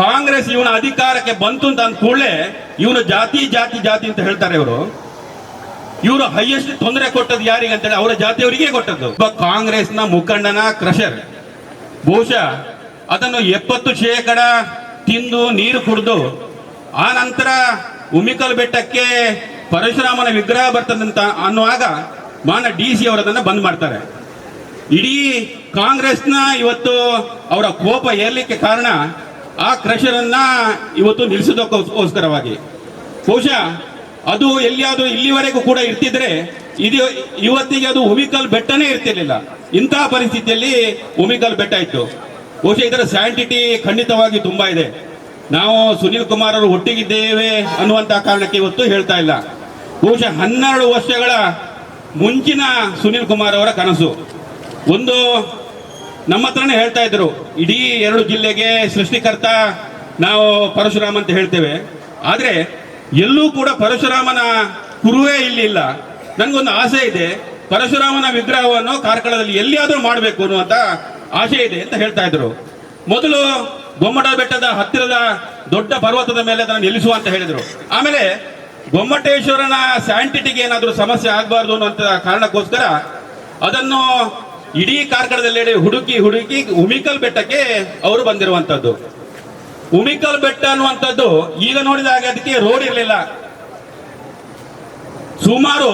ಕಾಂಗ್ರೆಸ್ ಇವನ ಅಧಿಕಾರಕ್ಕೆ ಬಂತು ಅಂತ ಅಂದ ಕೂಡಲೇ ಇವನು ಜಾತಿ ಜಾತಿ ಜಾತಿ ಅಂತ ಹೇಳ್ತಾರೆ ಇವರು. ಇವರು ಹೈಯೆಸ್ಟ್ ತೊಂದರೆ ಕೊಟ್ಟದ್ದು ಯಾರಿಗೆ ಅಂತೇಳಿ ಅವರ ಜಾತಿಯವರಿಗೆ ಕೊಟ್ಟದ್ದು. ಒಬ್ಬ ಕಾಂಗ್ರೆಸ್ನ ಮುಖಂಡನ ಕ್ರಷರ್. ಬಹುಶಃ ಅದನ್ನು ಎಪ್ಪತ್ತು ಶೇಕಡ ತಿಂದು ನೀರು ಕುಡಿದು ಆ ನಂತರ ಉಮಿಕಲ್ ಬೆಟ್ಟಕ್ಕೆ ಪರಶುರಾಮನ ವಿಗ್ರಹ ಬರ್ತದಂತ ಅನ್ನುವಾಗ ಮಾನ ಡಿ ಸಿ ಅವರದನ್ನ ಬಂದ್ ಮಾಡ್ತಾರೆ. ಇಡೀ ಕಾಂಗ್ರೆಸ್ನ ಇವತ್ತು ಅವರ ಕೋಪ ಏರ್ಲಿಕ್ಕೆ ಕಾರಣ ಆ ಕ್ರಷರನ್ನ ಇವತ್ತು ನಿಲ್ಲಿಸೋದಕ್ಕೋಸ್ಕರವಾಗಿ. ಬಹುಶಃ ಅದು ಎಲ್ಲಿಯಾದರೂ ಇಲ್ಲಿವರೆಗೂ ಕೂಡ ಇರ್ತಿದ್ರೆ ಇದು ಇವತ್ತಿಗೆ ಅದು ಉಮಿಕಲ್ ಬೆಟ್ಟನೇ ಇರ್ತಿರ್ಲಿಲ್ಲ. ಇಂತಹ ಪರಿಸ್ಥಿತಿಯಲ್ಲಿ ಉಮಿಕಲ್ ಬೆಟ್ಟ ಇತ್ತು. ಬಹುಶಃ ಇದರ ಸ್ಯಾಂಟಿಟಿ ಖಂಡಿತವಾಗಿ ತುಂಬಾ ಇದೆ. ನಾವು ಸುನಿಲ್ ಕುಮಾರ್ ಅವರು ಒಟ್ಟಿಗಿದ್ದೇವೆ ಅನ್ನುವಂತಹ ಕಾರಣಕ್ಕೆ ಇವತ್ತು ಹೇಳ್ತಾ ಇಲ್ಲ. ಬಹುಶಃ ಹನ್ನೆರಡು ವರ್ಷಗಳ ಮುಂಚಿನ ಸುನಿಲ್ ಕುಮಾರ್ ಅವರ ಕನಸು. ಒಂದು ನಮ್ಮ ಹತ್ರನೇ ಹೇಳ್ತಾ ಇದ್ರು, ಇಡೀ ಎರಡು ಜಿಲ್ಲೆಗೆ ಸೃಷ್ಟಿಕರ್ತ ನಾವು ಪರಶುರಾಮ ಅಂತ ಹೇಳ್ತೇವೆ. ಆದರೆ ಎಲ್ಲೂ ಕೂಡ ಪರಶುರಾಮನ ಕುರುವೇ ಇಲ್ಲಿ ಇಲ್ಲ. ನನಗೊಂದು ಆಸೆ ಇದೆ, ಪರಶುರಾಮನ ವಿಗ್ರಹವನ್ನು ಕಾರ್ಕಳದಲ್ಲಿ ಎಲ್ಲಿಯಾದರೂ ಮಾಡಬೇಕು ಅನ್ನುವಂಥ ಆಸೆ ಇದೆ ಅಂತ ಹೇಳ್ತಾ ಇದ್ರು. ಮೊದಲು ಗೊಮ್ಮಟ ಬೆಟ್ಟದ ಹತ್ತಿರದ ದೊಡ್ಡ ಪರ್ವತದ ಮೇಲೆ ಅದನ್ನು ನಿಲ್ಲಿಸುವ ಅಂತ ಹೇಳಿದರು. ಆಮೇಲೆ ಗೊಮ್ಮಟೇಶ್ವರನ ಸ್ಯಾಂಟಿಟಿಗೆ ಏನಾದರೂ ಸಮಸ್ಯೆ ಆಗಬಾರ್ದು ಅನ್ನುವಂಥ ಕಾರಣಕ್ಕೋಸ್ಕರ ಅದನ್ನು ಇಡೀ ಕಾರ್ಕಳದಲ್ಲಿ ಹುಡುಕಿ ಹುಡುಕಿ ಉಮಿಕಲ್ ಬೆಟ್ಟಕ್ಕೆ ಅವರು ಬಂದಿರುವಂತದ್ದು. ಉಮಿಕಲ್ ಬೆಟ್ಟ ಅನ್ನುವಂಥದ್ದು ಈಗ ನೋಡಿದಾಗ ಅದಕ್ಕೆ ರೋಡ್ ಇರಲಿಲ್ಲ. ಸುಮಾರು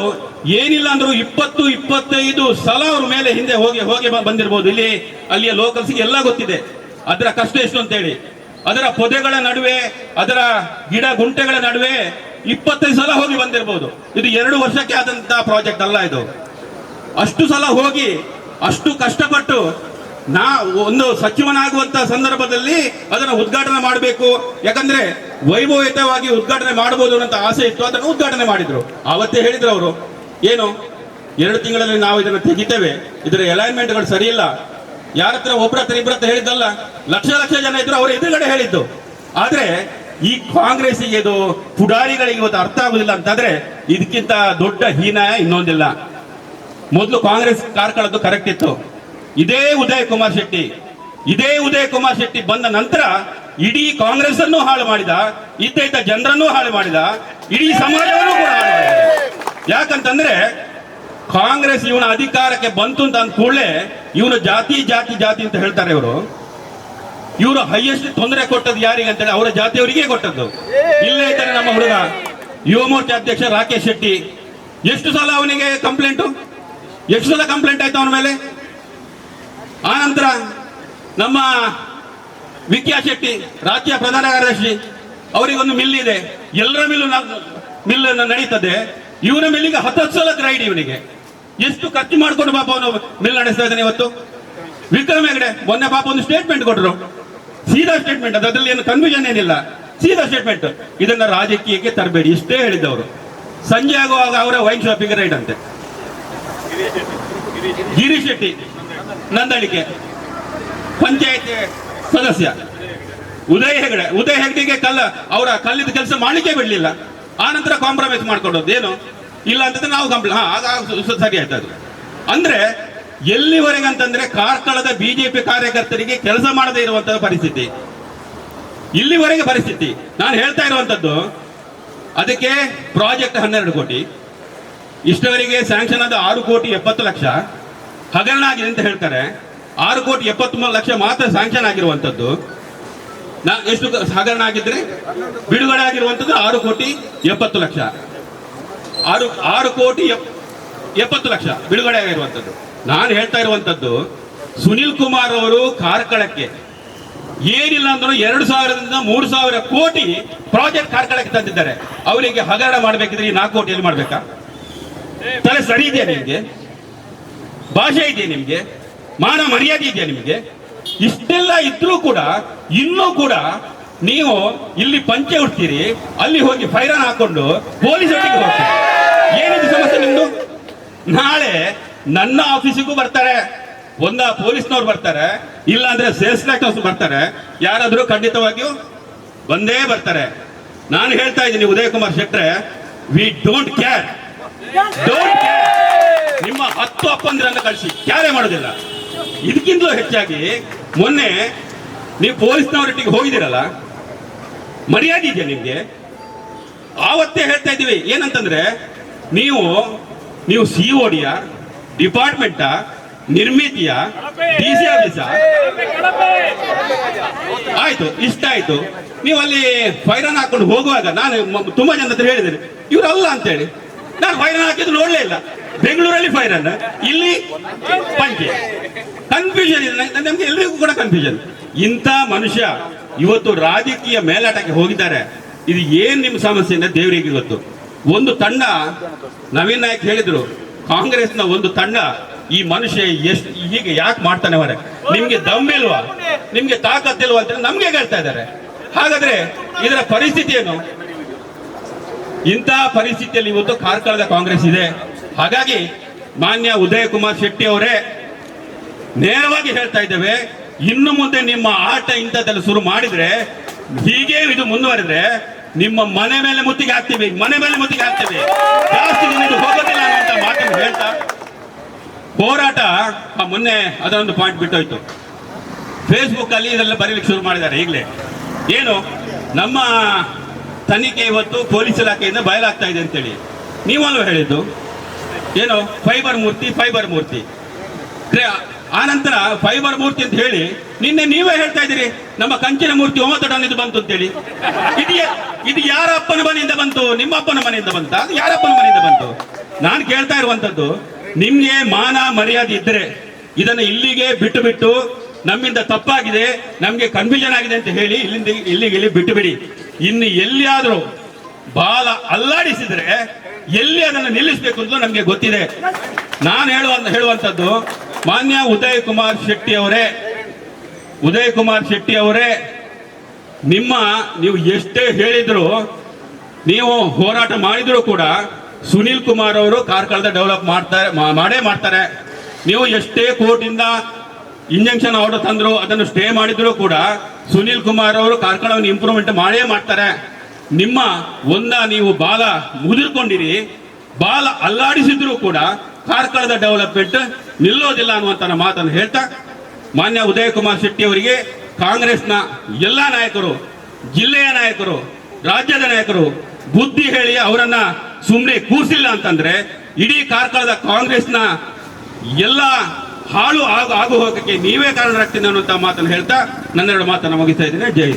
ಏನಿಲ್ಲ ಅಂದ್ರೂ ಇಪ್ಪತ್ತು, ಇಪ್ಪತ್ತೈದು ಸಲ ಅವ್ರ ಮೇಲೆ ಹಿಂದೆ ಹೋಗಿ ಹೋಗಿ ಬಂದಿರಬಹುದು ಇಲ್ಲಿ, ಅಲ್ಲಿಯ ಲೋಕಲ್ಸ್ಗೆ ಎಲ್ಲ ಗೊತ್ತಿದೆ. ಅದರ ಕಷ್ಟ ಎಷ್ಟು ಅಂತೇಳಿ. ಅದರ ಪೊದೆಗಳ ನಡುವೆ, ಅದರ ಗಿಡ ಗುಂಟೆಗಳ ನಡುವೆ ಇಪ್ಪತ್ತೈದು ಸಲ ಹೋಗಿ ಬಂದಿರಬಹುದು ಇದು ಎರಡು ವರ್ಷಕ್ಕೆ ಆದಂತಹ ಪ್ರಾಜೆಕ್ಟ್ ಅಲ್ಲ ಇದು. ಅಷ್ಟು ಸಲ ಹೋಗಿ ಅಷ್ಟು ಕಷ್ಟಪಟ್ಟು ನಾ ಒಂದು ಸಚಿವನಾಗುವಂತ ಸಂದರ್ಭದಲ್ಲಿ ಅದನ್ನು ಉದ್ಘಾಟನೆ ಮಾಡಬೇಕು. ಯಾಕಂದ್ರೆ ವೈಭವಯುತವಾಗಿ ಉದ್ಘಾಟನೆ ಮಾಡಬಹುದು ಅಂತ ಆಸೆ ಇತ್ತು, ಅದನ್ನು ಉದ್ಘಾಟನೆ ಮಾಡಿದ್ರು. ಆವತ್ತೇ ಹೇಳಿದ್ರು ಅವರು. ಏನು? ಎರಡು ತಿಂಗಳಲ್ಲಿ ನಾವು ಇದನ್ನು ತೆಗಿತೇವೆ. ಇದರ ಅಲೈನ್ಮೆಂಟ್ಗಳು ಸರಿಯಿಲ್ಲ. ಯಾರ ಹತ್ರ ಒಬ್ಬರ ಹತ್ರ ಇಬ್ಬರ ಹತ್ರ ಹೇಳಿದ್ದಲ್ಲ? ಲಕ್ಷ ಲಕ್ಷ ಜನ ಇದ್ರು, ಅವರ ಎದುರುಗಡೆ ಹೇಳಿದ್ದು. ಆದ್ರೆ ಈ ಕಾಂಗ್ರೆಸ್ ಇದು ಪುಡಾರಿಗಳಿಗೆ ಇವತ್ತು ಅರ್ಥ ಆಗುದಿಲ್ಲ ಅಂತಂದ್ರೆ ಇದಕ್ಕಿಂತ ದೊಡ್ಡ ಹೀನಾಯ ಇನ್ನೊಂದಿಲ್ಲ. ಮೊದಲು ಕಾಂಗ್ರೆಸ್ ಕಾರ್ಕಳದ್ದು ಕರೆಕ್ಟ್ ಇತ್ತು. ಇದೇ ಉದಯ ಕುಮಾರ್ ಶೆಟ್ಟಿ. ಇದೇ ಉದಯ ಕುಮಾರ್ ಶೆಟ್ಟಿ ಬಂದ ನಂತರ ಇಡೀ ಕಾಂಗ್ರೆಸ್ ಅನ್ನು ಹಾಳು ಮಾಡಿದ ಇದ್ದ ಇದ್ದ ಜನರನ್ನು ಹಾಳು ಮಾಡಿದ, ಇಡೀ ಸಮಾಜವನ್ನು ಕೂಡ ಹಾಳು ಮಾಡಿದ. ಯಾಕಂತಂದ್ರೆ ಕಾಂಗ್ರೆಸ್ ಇವನ ಅಧಿಕಾರಕ್ಕೆ ಬಂತು ಅಂತ ಅಂದ ಕೂಡಲೇ ಇವನು ಜಾತಿ ಜಾತಿ ಜಾತಿ ಅಂತ ಹೇಳ್ತಾರೆ ಇವರು. ಇವರು ಹೈಯೆಸ್ಟ್ ತೊಂದರೆ ಕೊಟ್ಟದ್ದು ಯಾರಿಗೆ ಅಂತೇಳಿ ಅವರ ಜಾತಿಯವರಿಗೆ ಕೊಟ್ಟದ್ದು. ಇಲ್ಲೇ ಇದ್ದಾರೆ ನಮ್ಮ ಹುಡುಗ. ಯುವ ಮೋರ್ಚಾ ಅಧ್ಯಕ್ಷ ರಾಕೇಶ್ ಶೆಟ್ಟಿ. ಎಷ್ಟು ಸಲ ಅವನಿಗೆ ಕಂಪ್ಲೇಂಟು ಎಷ್ಟು ಸಲ ಕಂಪ್ಲೇಂಟ್ ಆಯ್ತು ಅವನ ಮೇಲೆ. ಆ ನಂತರ ನಮ್ಮ ವಿಕ್ಯಾ ಶೆಟ್ಟಿ, ರಾಜ್ಯ ಪ್ರಧಾನ ಕಾರ್ಯದರ್ಶಿ ಅವರಿಗೊಂದು ಮಿಲ್ ಇದೆ. ಎಲ್ಲರ ಮಿಲ್ಲು ಮಿಲ್ ನಡೀತದೆ. ಇವರ ಮಿಲ್ಲಿಗೆ ಹತ್ತು ಸಲ ರೈಡ್ ಇವನಿಗೆ. ಎಷ್ಟು ಖರ್ಚು ಮಾಡ್ಕೊಂಡು ಪಾಪ ಅವನು ಮಿಲ್ ನಡೆಸ್ತಾ ಇದ್ದಾನೆ ಇವತ್ತು. ವಿಕ್ರಮ್ ಹೆಗಡೆ, ಮೊನ್ನೆ ಪಾಪ ಒಂದು ಸ್ಟೇಟ್ಮೆಂಟ್ ಕೊಟ್ಟರು ಸೀದಾ ಸ್ಟೇಟ್ಮೆಂಟ್ ಅದರಲ್ಲಿ ಏನು ಕನ್ಫ್ಯೂಷನ್ ಏನಿಲ್ಲ. ಸೀದಾ ಸ್ಟೇಟ್ಮೆಂಟ್ ಇದನ್ನ ರಾಜಕೀಯಕ್ಕೆ ತರಬೇಡಿ, ಇಷ್ಟೇ ಹೇಳಿದ್ದವರು ಸಂಜೆ ಆಗುವಾಗ ಅವರ ವೈನ್ ಶಾಪಿಗೆ ರೈಡ್ ಅಂತೆ. ಗಿರೀಶ್ ಶೆಟ್ಟಿ ನಂದಳಿಕೆ ಪಂಚಾಯತ್ ಸದಸ್ಯ. ಉದಯ ಹೆಗಡೆ, ಉದಯ ಹೆಗಡೆಗೆ ಕಲ್ಲ, ಅವರ ಕಲ್ಲಿದ ಕೆಲಸ ಮಾಡ್ಲಿಕ್ಕೆ ಬಿಡ್ಲಿಲ್ಲ. ಆ ನಂತರ ಕಾಂಪ್ರಮೈಸ್ ಮಾಡ್ಕೊಂಡದ್ದು. ಏನು? ಇಲ್ಲ ಅಂತಂದ್ರೆ ನಾವು ಕಂಪ್ಲೇಂಟ್ ಹಾ, ಆಗ ಸರಿ ಆಯ್ತು ಅದು. ಅಂದ್ರೆ, ಎಲ್ಲಿವರೆಗೆ ಅಂತಂದ್ರೆ ಕಾರ್ಕಳದ ಬಿಜೆಪಿ ಕಾರ್ಯಕರ್ತರಿಗೆ ಕೆಲಸ ಮಾಡದೇ ಇರುವಂತಹ ಪರಿಸ್ಥಿತಿ. ಇಲ್ಲಿವರೆಗೆ ಪರಿಸ್ಥಿತಿ. ನಾನು ಹೇಳ್ತಾ ಇರುವಂತದ್ದು, ಅದಕ್ಕೆ ಪ್ರಾಜೆಕ್ಟ್ ಹನ್ನೆರಡು ಕೋಟಿ. ಇಷ್ಟವರೆಗೆ ಸ್ಯಾಂಕ್ಷನ್ ಆದ ಆರು ಕೋಟಿ ಎಪ್ಪತ್ತು ಲಕ್ಷ. ಹಗರಣ ಆಗಿದೆ ಅಂತ ಹೇಳ್ತಾರೆ. ಆರು ಕೋಟಿ ಎಪ್ಪತ್ಮೂರು ಲಕ್ಷ ಮಾತ್ರ ಸ್ಯಾಂಕ್ಷನ್ ಆಗಿರುವಂಥದ್ದು. ನಾ ಎಷ್ಟು ಹಗರಣ ಆಗಿದ್ರೆ? ಬಿಡುಗಡೆ ಆಗಿರುವಂಥದ್ದು ಆರು ಕೋಟಿ ಎಪ್ಪತ್ತು ಲಕ್ಷ. ಆರು ಆರು ಕೋಟಿ ಎಪ್- ಎಪ್ಪತ್ತು ಲಕ್ಷ ಬಿಡುಗಡೆ ಆಗಿರುವಂಥದ್ದು. ನಾನು ಹೇಳ್ತಾ ಇರುವಂಥದ್ದು, ಸುನಿಲ್ ಕುಮಾರ್ ಅವರು ಕಾರ್ಕಳಕ್ಕೆ, ಏನಿಲ್ಲ ಅಂದ್ರೂ ಎರಡು ಸಾವಿರದಿಂದ ಮೂರು ಸಾವಿರ ಕೋಟಿ ಪ್ರಾಜೆಕ್ಟ್ ಕಾರ್ಕಳಕ್ಕೆ ತಂದಿದ್ದಾರೆ. ಅವರಿಗೆ ಹಗರಣ ಮಾಡಬೇಕಿದ್ರೆ ಈ ನಾಲ್ಕು ಕೋಟಿಯಲ್ಲಿ ಮಾಡ್ಬೇಕಾ? ತಲೆ ಸರಿ ಇದೆಯಾ ನಿಮಗೆ? ಭಾಷೆ ಇದೆಯಾ ನಿಮಗೆ? ಮಾನ ಮರ್ಯಾದೆ ಇದೆಯಾ ನಿಮಗೆ? ಇಷ್ಟೆಲ್ಲ ಇದ್ರೂ ಕೂಡ, ಇನ್ನೂ ಕೂಡ ನೀವು ಇಲ್ಲಿ ಪಂಚೆ ಉಡ್ತೀರಿ ಅಲ್ಲಿ ಹೋಗಿ ಫೈರನ್ ಹಾಕೊಂಡು ಪೊಲೀಸ್ ಒಟ್ಟಿಗೆ ಹೋಗ್ತೀರಿ. ಏನಿದೆ ಸಮಸ್ಯೆ ನಿಮ್ದು? ನಾಳೆ ನನ್ನ ಆಫೀಸಿಗೂ ಬರ್ತಾರೆ. ಒಂದ ಪೊಲೀಸ್ನವ್ರು ಬರ್ತಾರೆ ಇಲ್ಲ ಅಂದ್ರೆ ಸೇಲ್ಸ್ ಲ್ಯಾಕ್ಟರ್ಸ್ ಬರ್ತಾರೆ. ಯಾರಾದರೂ ಖಂಡಿತವಾಗಿಯೂ ಬಂದೇ ಬರ್ತಾರೆ. ನಾನು ಹೇಳ್ತಾ ಇದ್ದೀನಿ ಉದಯ್ ಕುಮಾರ್ ಶೆಟ್ರೆ ವಿ ಡೋಂಟ್ ಕೇರ್ ಡೋಂಟ್ ನಿಮ್ಮ ಹತ್ತು ಅಪ್ಪಂದಿರನ್ನ ಕಳಿಸಿ. ಕ್ಯಾರೆ ಮಾಡೋದಿಲ್ಲ. ಇದಕ್ಕಿಂತಲೂ ಹೆಚ್ಚಾಗಿ ಮೊನ್ನೆ ನೀವು ಪೊಲೀಸ್ನವರೊಟ್ಟಿಗೆ ಹೋಗಿದ್ದೀರಲ್ಲ? ಮರ್ಯಾದೆ ಇದೆಯಾ ನಿಮಗೆ? ಆವತ್ತೇ ಹೇಳ್ತಾ ಇದ್ದೀವಿ. ಏನಂತಂದ್ರೆ, ನೀವು ನೀವು ಸಿ ಓಡಿಯ ಡಿಪಾರ್ಟ್ಮೆಂಟ, ನಿರ್ಮಿತಿಯ, ಡಿ ಸಿ ಆಫೀಸ? ಆಯ್ತು, ಇಷ್ಟ ಆಯ್ತು. ನೀವು ಅಲ್ಲಿ ಫೈರನ್ ಹಾಕೊಂಡು ಹೋಗುವಾಗ ನಾನು ತುಂಬಾ ಜನ ಹತ್ರ ಹೇಳಿದ್ದೇನೆ. ಇವರಲ್ಲ ಅಂತೇಳಿ. ನಾನು ಫೈರನ್ ಹಾಕಿದ್ದು ನೋಡ್ಲೇ ಇಲ್ಲ. ಬೆಂಗಳೂರಲ್ಲಿ ಫೈರನ್ ಇಲ್ಲಿ ಪಂಚೆ. ಕನ್ಫ್ಯೂಷನ್ ಇದೆ. ನಮ್ಗೆ ಎಲ್ರಿಗೂ ಕೂಡ ಕನ್ಫ್ಯೂಷನ್ ಇಂಥ ಮನುಷ್ಯ ಇವತ್ತು ರಾಜಕೀಯ ಮೇಲಾಟಕ್ಕೆ ಹೋಗಿದ್ದಾರೆ. ಇದು ಏನ್ ನಿಮ್ಮ ಸಮಸ್ಯೆ ಅಂದ್ರೆ ದೇವರಿಗೆ ಗೊತ್ತು. ಒಂದು ತಂಡ, ನವೀನ್ ನಾಯಕ್ ಹೇಳಿದ್ರು, ಕಾಂಗ್ರೆಸ್ನ ಒಂದು ತಂಡ ಈ ಮನುಷ್ಯ ಎಷ್ಟು ಈಗ ಯಾಕೆ ಮಾಡ್ತಾನೆ ಹೊರ ನಿಮ್ಗೆ ದಮ್ಮಿಲ್ವಾ ನಿಮ್ಗೆ ತಾಕತ್ತಿಲ್ವಾ ಅಂತ ನಮ್ಗೆ ಹೇಳ್ತಾ ಇದ್ದಾರೆ. ಹಾಗಾದ್ರೆ ಇದರ ಪರಿಸ್ಥಿತಿ ಏನು? ಇಂತಹ ಪರಿಸ್ಥಿತಿಯಲ್ಲಿ ಇವತ್ತು ಕಾರ್ಕಳದ ಕಾಂಗ್ರೆಸ್ ಇದೆ. ಹಾಗಾಗಿ ಮಾನ್ಯ ಉದಯ ಕುಮಾರ್ ಶೆಟ್ಟಿ ಅವರೇ ನೇರವಾಗಿ ಹೇಳ್ತಾ ಇದ್ದೇವೆ, ಇನ್ನು ಮುಂದೆ ನಿಮ್ಮ ಆಟ ಇಂಥದ್ದೆಲ್ಲ ಶುರು ಮಾಡಿದ್ರೆ, ಹೀಗೆ ಇದು ಮುಂದುವರೆದ್ರೆ ನಿಮ್ಮ ಮನೆ ಮೇಲೆ ಮುತ್ತಿಗೆ ಹಾಕ್ತೀವಿ, ಮನೆ ಮೇಲೆ ಮುತ್ತಿಗೆ ಹಾಕ್ತೀವಿ. ಜಾಸ್ತಿ ದಿನ ಇದು ಹೋಗೋದಿಲ್ಲ ಅಂತ ಮಾತನ್ನು ಹೇಳ್ತಾ, ಹೋರಾಟ ಮೊನ್ನೆ ಅದೊಂದು ಪಾಯಿಂಟ್ ಬಿಟ್ಟೋಯ್ತು. ಫೇಸ್ಬುಕ್ ಅಲ್ಲಿ ಇದೆಲ್ಲ ಬರೀಲಿಕ್ಕೆ ಶುರು ಮಾಡಿದ್ದಾರೆ ಈಗಲೇ. ಏನು, ನಮ್ಮ ತನಿಖೆ ಇವತ್ತು ಪೊಲೀಸ್ ಇಲಾಖೆಯಿಂದ ಬಯಲಾಗ್ತಾ ಇದೆ ಅಂತೇಳಿ. ನೀವಲ್ಲೂ ಹೇಳಿದ್ದು? ಏನು, ಫೈಬರ್ ಮೂರ್ತಿ ಫೈಬರ್ ಮೂರ್ತಿ. ಆನಂತರ ಫೈಬರ್ ಮೂರ್ತಿ ಅಂತ ಹೇಳಿ ನಿನ್ನೆ ನೀವೇ ಹೇಳ್ತಾ ಇದ್ದೀರಿ, ನಮ್ಮ ಕಂಚಿನ ಮೂರ್ತಿ ಇದು ಬಂತು ಅಂತೇಳಿ. ಇದು ಇದು ಯಾರ ಅಪ್ಪನ ಮನೆಯಿಂದ ಬಂತು? ನಿಮ್ಮ ಅಪ್ಪನ ಮನೆಯಿಂದ ಬಂತ? ಅದು ಯಾರ ಅಪ್ಪನ ಮನೆಯಿಂದ ಬಂತು? ನಾನು ಕೇಳ್ತಾ ಇರುವಂತದ್ದು, ನಿಮಗೆ ಮಾನ ಮರ್ಯಾದೆ ಇದ್ರೆ ಇದನ್ನು ಇಲ್ಲಿಗೆ ಬಿಟ್ಟು ಬಿಟ್ಟು ನಮ್ಮಿಂದ ತಪ್ಪಾಗಿದೆ, ನಮಗೆ ಕನ್ಫ್ಯೂಷನ್ ಆಗಿದೆ ಅಂತ ಹೇಳಿ ಇಲ್ಲಿಂದ ಇಲ್ಲಿಗೆ ಇಲ್ಲಿ ಬಿಟ್ಟು ಬಿಡಿ. ಇನ್ನು ಎಲ್ಲಿಯಾದರೂ ಬಾಲ ಅಲ್ಲಾಡಿಸಿದ್ರೆ ಎಲ್ಲಿ ಅದನ್ನು ನಿಲ್ಲಿಸಬೇಕು ಅಂತ ನಮಗೆ ಗೊತ್ತಿದೆ. ನಾನು ಹೇಳುವ ಹೇಳುವಂಥದ್ದು, ಮಾನ್ಯ ಉದಯ್ ಕುಮಾರ್ ಶೆಟ್ಟಿ ಅವರೇ, ಉದಯ್ ಕುಮಾರ್ ಶೆಟ್ಟಿ ಅವರೇ, ನಿಮ್ಮ, ನೀವು ಎಷ್ಟೇ ಹೇಳಿದ್ರು, ನೀವು ಹೋರಾಟ ಮಾಡಿದ್ರು ಕೂಡ ಸುನಿಲ್ ಕುಮಾರ್ ಅವರು ಕಾರ್ಕಳದ ಡೆವಲಪ್ ಮಾಡ್ತಾರೆ ಮಾಡೇ ಮಾಡ್ತಾರೆ. ನೀವು ಎಷ್ಟೇ ಕೋರ್ಟಿಂದ ಇಂಜೆಕ್ಷನ್ ಆರ್ಡರ್ ತಂದ್ರು, ಅದನ್ನು ಸ್ಟೇ ಮಾಡಿದ್ರು ಕೂಡ ಸುನೀಲ್ ಕುಮಾರ್ ಅವರು ಕಾರ್ಕಳವನ್ನು ಇಂಪ್ರೂವ್ಮೆಂಟ್ ಮಾಡೇ ಮಾಡ್ತಾರೆ. ನಿಮ್ಮ ಒಂದ ನೀವು ಬಾಲ ಮುದಿರ್ಕೊಂಡಿರಿ, ಬಾಲ ಅಲ್ಲಾಡಿಸಿದ್ರು ಕೂಡ ಕಾರ್ಕಳದ ಡೆವಲಪ್ಮೆಂಟ್ ನಿಲ್ಲೋದಿಲ್ಲ ಅನ್ನುವಂತ ಮಾತನ್ನು ಹೇಳ್ತಾ, ಮಾನ್ಯ ಉದಯ ಕುಮಾರ್ ಶೆಟ್ಟಿ ಅವರಿಗೆ ಕಾಂಗ್ರೆಸ್ನ ಎಲ್ಲ ನಾಯಕರು, ಜಿಲ್ಲೆಯ ನಾಯಕರು, ರಾಜ್ಯದ ನಾಯಕರು ಬುದ್ಧಿ ಹೇಳಿ ಅವರನ್ನ ಸುಮ್ಮನೆ ಕೂರಿಸಿಲ್ಲ ಅಂತಂದ್ರೆ ಇಡೀ ಕಾರ್ಕಳದ ಕಾಂಗ್ರೆಸ್ನ ಎಲ್ಲ ಹಾಳು ಆಗು ಆಗು ಹೋಗಕ್ಕೆ ನೀವೇ ಕಾರಣರಾಗ್ತೀನಿ ಅನ್ನುವಂತ ಮಾತನ್ನು ಹೇಳ್ತಾ ನನ್ನೆರಡು ಮಾತನ್ನು ಮುಗಿಸ್ತಾ ಇದ್ದೀನಿ ಜೈ.